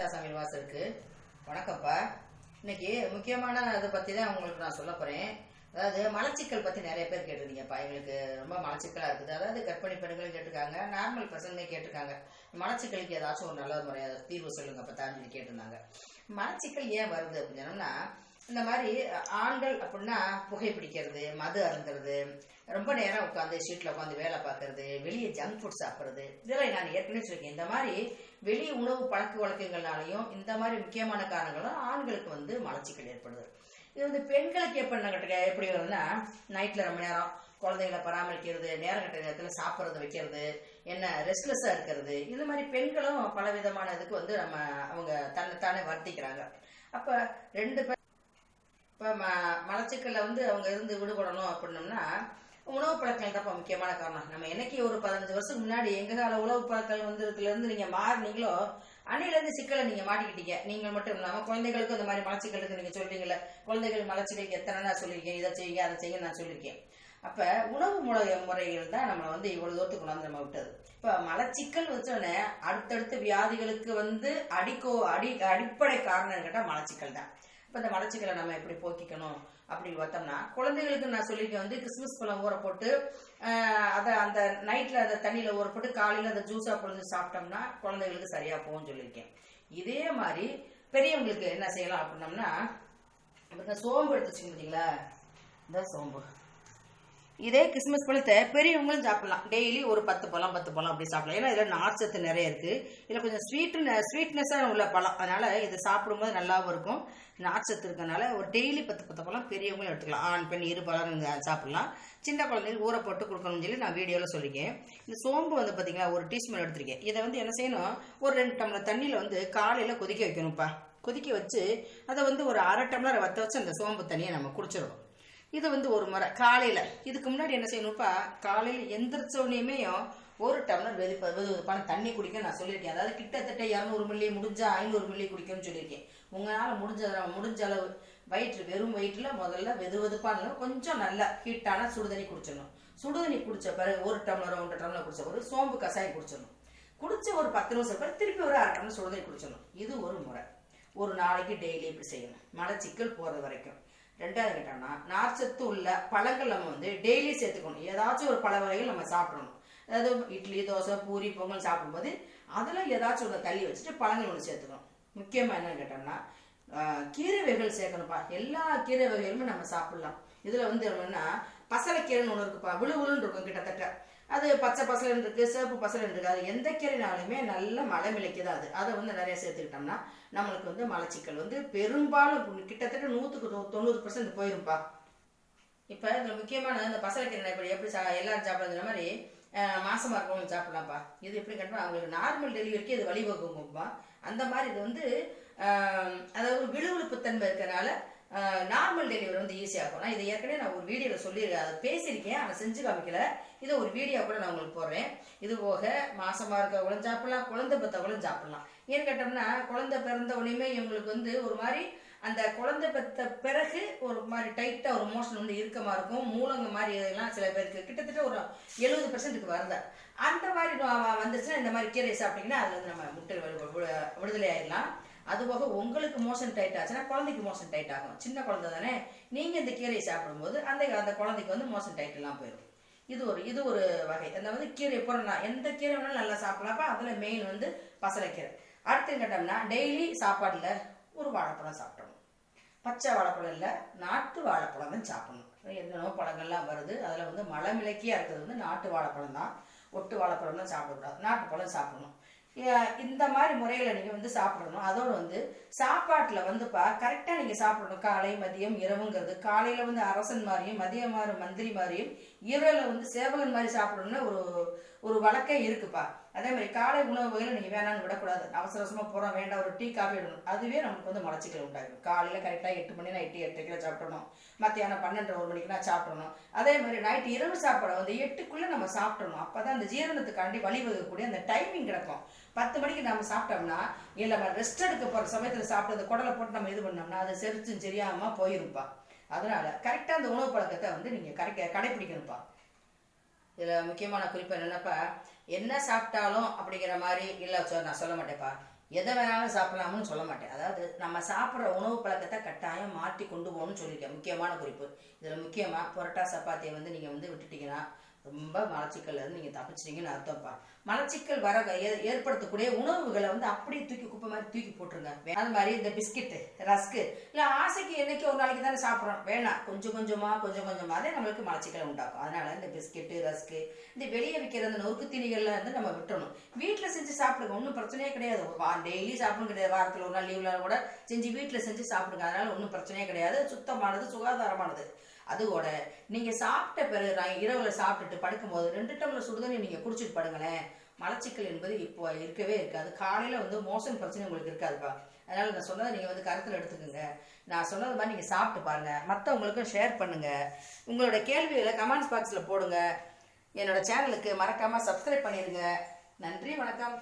கவிதா சமையல் வாசலுக்கு வணக்கம்ப்பா. இன்னைக்கு முக்கியமான இதை பற்றி தான் உங்களுக்கு நான் சொல்ல போகிறேன் அதாவது மலச்சிக்கல் பற்றி நிறைய பேர் கேட்டிருந்தீங்கப்பா எங்களுக்கு ரொம்ப மலச்சிக்கலாக இருக்குது. அதாவது கர்ப்பிணி பெண்களும் கேட்டிருக்காங்க. நார்மல் பசங்களே கேட்டிருக்காங்க. மலச்சிக்கலுக்கு ஏதாச்சும் ஒரு நல்ல முறையாக தீர்வு சொல்லுங்க அப்போ தான் சொல்லி கேட்டிருந்தாங்க. மலச்சிக்கல் ஏன் வருது அப்படின்னு சொன்னோம்னா இந்த மாதிரி ஆண்கள் அப்படின்னா புகைப்பிடிக்கிறது மது அருந்துறது ரொம்ப நேரம் உட்காந்து சீட்டில் உட்காந்து வேலை பார்க்கறது வெளியே ஜங்க் ஃபுட் சாப்பிட்றது இதெல்லாம் நான் ஏற்கனவே சொல்லியிருக்கேன். இந்த மாதிரி வெளி உணவு பழக்க வழக்கங்கள்னாலையும் இந்த மாதிரி முக்கியமான காரணங்களும் ஆண்களுக்கு வந்து மலச்சிக்கல் ஏற்படுது. இது வந்து பெண்களுக்கு எப்படி எப்படி வருதுன்னா நைட்டில் ரொம்ப நேரம் குழந்தைகளை பராமரிக்கிறது நேரம் கட்ட நேரத்தில் சாப்பிட்றது வைக்கிறது என்ன ரெஸ்ட்லெஸ்ஸாக இருக்கிறது இந்த மாதிரி பெண்களும் பல விதமான இதுக்கு வந்து நம்ம அவங்க தன்னைத்தானே வருத்திக்கிறாங்க. அப்போ ரெண்டு பேர் இப்போ ம மலச்சிக்கல்ல வந்து அவங்க இருந்து விடுபடணும் அப்படின்னோம்னா உணவு பழக்கங்கள் தான் முக்கியமான காரணம். நம்ம என்னைக்கு ஒரு பதினஞ்சு வருஷத்துக்கு முன்னாடி எங்க கால உணவு பழக்கங்கள் வந்ததுல இருந்து நீங்க மாறினீங்களோ அன்னையிலேருந்து சிக்கலை நீங்க மாட்டிக்கிட்டீங்க. நீங்கள் மட்டும் இல்லாமல் குழந்தைகளுக்கும் இந்த மாதிரி மலச்சிக்கலுக்கு நீங்க சொல்றீங்கல்ல குழந்தைகள் மலச்சிக்கலுக்கு எத்தனை நான் சொல்லியிருக்கேன் இதை செய்யுங்க அதை செய்யுங்க நான் சொல்லியிருக்கேன். அப்ப உணவு முறை முறைகள் தான் நம்மளை வந்து இவ்வளவு தூரத்துக்கு கொண்டாந்து நம்ம விட்டது. இப்ப மலச்சிக்கல் வச்சோடனே அடுத்தடுத்த வியாதிகளுக்கு வந்து அடிக்கோ அடி அடிப்படை காரணம் கேட்டா மலச்சிக்கல் தான். இப்போ இந்த வளர்ச்சிகளை நம்ம எப்படி போக்கிக்கணும் அப்படின்னு பார்த்தோம்னா குழந்தைகளுக்கு நான் சொல்லியிருக்கேன் வந்து கிறிஸ்மஸ் பழம் ஊற போட்டு அதை அந்த நைட்டில் அதை தண்ணியில் ஊற போட்டு காலையில் அந்த ஜூஸாக பொழுது சாப்பிட்டோம்னா குழந்தைகளுக்கு சரியாக போகும்னு சொல்லியிருக்கேன். இதே மாதிரி பெரியவங்களுக்கு என்ன செய்யலாம் அப்படின்னோம்னா சோம்பு எடுத்து பார்த்தீங்களா இந்த சோம்பு. இதே கிறிஸ்மஸ் பழத்தை பெரியவங்களும் சாப்பிடலாம். டெய்லி ஒரு பத்து பழம் பத்து பழம் அப்படி சாப்பிடலாம். ஏன்னா இதில் நார்ச்சத்து நிறைய இருக்குது இதில் கொஞ்சம் ஸ்வீட்டு ஸ்வீட்னஸாக உள்ள பழம். அதனால் இதை சாப்பிடும்போது நல்லாவும் இருக்கும். நார்ச்சத்து இருக்கனால ஒரு டெய்லி பத்து பத்து பழம் பெரியவங்களும் எடுத்துக்கலாம். ஆண் பெண் இரு பழம் சாப்பிடலாம். சின்ன குழந்தைங்களுக்கு ஊற போட்டு கொடுக்கணும்னு சொல்லி நான் வீடியோவில் சொல்லியிருக்கேன் இந்த சோம்பு வந்து பார்த்தீங்கன்னா ஒரு டீஸ்பூன் எடுத்திருக்கேன். இதை வந்து என்ன செய்யணும்? ஒரு ரெண்டு டம்ளர் தண்ணியில் வந்து காலையில் கொதிக்க வைக்கணும்ப்பா. கொதிக்க வச்சு அதை வந்து ஒரு அரை டம்ளர் வற்ற வச்சு அந்த சோம்பு தண்ணியை நம்ம குடிச்சிடணும். இது வந்து ஒரு முறை காலையில் இதுக்கு முன்னாடி என்ன செய்யணும்ப்பா காலையில் எந்திரிச்சோடனேயுமே ஒரு டம்ளர் வெது வெது தண்ணி குடிக்க நான் சொல்லியிருக்கேன். அதாவது கிட்டத்தட்ட இரநூறு மில்லி முடிஞ்சா ஐநூறு மில்லி குடிக்கணும்னு சொல்லியிருக்கேன். உங்களால் முடிஞ்ச முடிஞ்ச அளவு வயிற்று வெறும் வயிற்றில் முதல்ல வெது வெதுப்பான கொஞ்சம் நல்லா ஹீட்டான சுடுதண்ணி குடிச்சிடணும். சுடுதண்ணி குடித்த பிறகு ஒரு டம்ளர் ஒன்றரை டம்ளர் குடிச்ச பிறகு சோம்பு கஷாயம் குடிச்சிடணும். குடிச்ச ஒரு பத்து நிமிஷம் பிறகு திருப்பி ஒரு அரை டம்ளர் சுடுதண்ணி குடிச்சிடணும். இது ஒரு முறை. ஒரு நாளைக்கு டெய்லி இப்படி செய்யணும். மலச்சிக்கல் போகிறது வரைக்கும். ரெண்டாவது கேட்டோம்னா நார்ச்சத்து உள்ள பழங்கள் நம்ம வந்து டெய்லி சேர்த்துக்கணும். ஏதாச்சும் ஒரு பழ வகைகள் நம்ம சாப்பிடணும். அதாவது இட்லி தோசை பூரி பொங்கல் சாப்பிடும்போது அதில் ஏதாச்சும் ஒன்று தள்ளி வச்சுட்டு பழங்கள் ஒன்று சேர்த்துக்கணும். முக்கியமாக என்னன்னு கேட்டோம்னா கீரை வகைகள் சேர்க்கணும்ப்பா. எல்லா கீரை வகைகளுமே நம்ம சாப்பிடலாம். இதில் வந்து என்னன்னா பசலைக்கீரைன்னு ஒன்று இருக்குப்பா. விழுவிழுன்னு இருக்கும் கிட்டத்தட்ட. அது பச்சை பசலன் இருக்குது சிவப்பு பசலன் இருக்குது அது எந்த கீரைனாலுமே நல்ல மலை மிளைக்குது அது. அதை வந்து நிறைய சேர்த்துக்கிட்டோம்னா நம்மளுக்கு வந்து மலச்சிக்கல் வந்து பெரும்பாலும் கிட்டத்தட்ட நூற்றுக்கு தொண்ணூறு பர்சன்ட் போயிருப்பா இப்போ இதில் முக்கியமான இந்த பசலக்கீரை இப்படி எப்படி சா எல்லாரும் சாப்பிட்ற மாதிரி மாசமாக இருக்கவங்க சாப்பிடலாம்ப்பா. இது எப்படி கண்டிப்பாக அவங்களுக்கு நார்மல் டெலிவரிக்கு இது வழிவகுங்கப்பா அந்த மாதிரி இது வந்து அதாவது விழுவிழுப்பு தன்மை இருக்கிறனால நார்மல் டெலிவரி வந்து ஈஸியாகும் நான் இதை ஏற்கனவே நான் ஒரு வீடியோவில் சொல்லியிருக்கேன். அதை பேசியிருக்கேன். அதை செஞ்சு காமிக்கல. இதை ஒரு வீடியோ கூட நான் உங்களுக்கு போடுறேன். இது போக மாசமாக இருக்கவங்களும் சாப்பிடலாம் குழந்தை பெற்றவங்களும் சாப்பிடலாம். ஏன்னு கேட்டோம்னா குழந்தை பிறந்த உடனேயுமே இவங்களுக்கு வந்து ஒரு மாதிரி அந்த குழந்தை பெற்ற பிறகு ஒரு மாதிரி டைட்டாக ஒரு மோஷன் வந்து இருக்கமாக இருக்கும். மூலங்க மாதிரி இதெல்லாம் சில பேருக்கு கிட்டத்தட்ட ஒரு எழுபது பர்சன்ட்டுக்கு வருது அந்த மாதிரி வந்துச்சுன்னா இந்த மாதிரி கீரை சாப்பிட்டீங்கன்னா அதில் வந்து நம்ம முட்டை விடுதலை ஆயிடலாம். அதுபோக உங்களுக்கு மோஷன் டைட் ஆச்சுன்னா குழந்தைக்கு மோஷன் டைட் ஆகும். சின்ன குழந்தை தானே? நீங்கள் இந்த கீரையை சாப்பிடும்போது அந்த அந்த குழந்தைக்கு வந்து மோஷன் டைட் எல்லாம் போயிடும். இது ஒரு இது ஒரு வகை. அந்த வந்து கீரை புறலாம் எந்த கீரை வேணாலும் நல்லா சாப்பிடலாம்ப்பா. அதில் மெயின் வந்து பசலைக்கீரை. அடுத்து கேட்டோம்னா டெய்லி சாப்பாட்டில் ஒரு வாழைப்பழம் சாப்பிடணும். பச்சை வாழைப்பழம் இல்லை நாட்டு வாழைப்பழம் தான் சாப்பிடணும். என்னென்னோ பழங்கள்லாம் வருது. அதில் வந்து மலை மிளக்கியாக இருக்கிறது வந்து நாட்டு வாழைப்பழம் தான். ஒட்டு வாழைப்பழம் தான் சாப்பிடக்கூடாது. நாட்டு பழம் சாப்பிடணும். இந்த மாதிரி முறையில் நீங்கள் வந்து சாப்பிடணும். அதோடு வந்து சாப்பாட்டில் வந்துப்பா கரெக்டாக நீங்கள் சாப்பிடணும். காலை மதியம் இரவுங்கிறது. காலையில் வந்து அரசன் மாதிரியும் மதியம் மாதிரி மந்திரி மாதிரியும் இரவில் வந்து சேவகன் மாதிரி சாப்பிடணும்னு ஒரு ஒரு வழக்கே இருக்குப்பா. அதே மாதிரி காலை உணவு வகையில் நீங்கள் வேணான்னு விடக்கூடாது. அவசர அவசரமாக போகிறோம் வேண்டாம் ஒரு டீ காஃபி விடணும் அதுவே நமக்கு வந்து மலச்சிக்கல் உண்டாகும் காலையில் கரெக்டாக எட்டு மணி நைட்டு எட்டு கிலோ சாப்பிடணும். மத்தியானம் பன்னெண்டு ஒரு மணிக்குலாம் சாப்பிடணும். அதே மாதிரி நைட்டு இரவு சாப்பாடு வந்து எட்டுக்குள்ளே நம்ம சாப்பிடணும். அப்போ தான் அந்த ஜீரணத்துக்காண்டி வழிவகக்கூடிய அந்த டைமிங் கிடக்கும். பத்து மணிக்கு நம்ம சாப்பிட்டோம்னா இல்லை நம்ம ரெஸ்ட் எடுக்க போகிற சமயத்தில் சாப்பிட்டு குடலை போட்டு நம்ம இது பண்ணோம்னா அது செரிச்சும் சரியாமல் போயிருப்பா அதனால கரெக்டாக அந்த உணவு பழக்கத்தை வந்து நீங்கள் கரெக்டாக கடைப்பிடிக்கணும்ப்பா இதில் முக்கியமான குறிப்பு என்னென்னப்பா? என்ன சாப்பிட்டாலும் அப்படிங்கிற மாதிரி இல்லை நான் சொல்ல மாட்டேப்பா எதை வேணாலும் சாப்பிடலாம்னு சொல்ல மாட்டேன். அதாவது நம்ம சாப்பிட்ற உணவு பழக்கத்தை கட்டாயம் மாற்றி கொண்டு போகணும்னு சொல்லியிருக்கேன். முக்கியமான குறிப்பு. இதில் முக்கியமாக பரோட்டா சப்பாத்தியை வந்து நீங்கள் வந்து விட்டுட்டீங்கன்னா ரொம்ப மலச்சிக்கல்ல இருந்து நீங்கள் தப்பிச்சிட்டீங்கன்னு அர்த்தம்ப்பா. மலச்சிக்கல் வர ஏ- ஏற்படுத்தக்கூடிய உணவுகளை வந்து அப்படியே தூக்கி குப்பை மாதிரி தூக்கி போட்டுருங்க. அது மாதிரி இந்த பிஸ்கெட்டு ரஸ்க்கு இல்லை ஆசைக்கு என்னைக்கு ஒரு நாளைக்கு தானே சாப்பிட்றோம். வேணாம் கொஞ்சம் கொஞ்சமாக கொஞ்சம் கொஞ்சமாக நம்மளுக்கு மலச்சிக்கல் உண்டாக்கும். அதனால இந்த பிஸ்கெட்டு ரஸ்க்கு இந்த வெளியே விற்கிற அந்த நொறுக்கு தீனிகள்ல வந்து நம்ம விட்டுறணும். வீட்டில் செஞ்சு சாப்பிடுங்க ஒன்றும் பிரச்சனையே கிடையாது. வா டெய்லி சாப்பிடும் கிடையாது. வாரத்தில் ஒரு நாள் லீவில் கூட செஞ்சு வீட்டில் செஞ்சு சாப்பிடுங்க. அதனால ஒன்றும் பிரச்சனையே கிடையாது. சுத்தமானது சுகாதாரமானது. அதோட நீங்கள் சாப்பிட்ட பிறகு இரவில் சாப்பிட்டுட்டு படுக்கும்போது ரெண்டு டம்ளர் சுடுதண்ணி நீங்கள் குடிச்சிட்டு படுங்களேன். மலச்சிக்கல் என்பது இப்போ இருக்கவே இருக்காது. காலையில் வந்து மோசன் பிரச்சனை உங்களுக்கு இருக்காதுப்பா. அதனால் நான் சொன்னதை நீங்கள் வந்து கருத்தில் எடுத்துக்கோங்க. நான் சொன்னது மாதிரி நீங்கள் சாப்பிட்டு பாருங்கள் மற்றவங்களுக்கும் ஷேர் பண்ணுங்கள் உங்களோட கேள்விகளை கமெண்ட்ஸ் பாக்ஸில் போடுங்க. என்னோட சேனலுக்கு மறக்காமல் சப்ஸ்கிரைப் பண்ணிடுங்க. நன்றி வணக்கம்.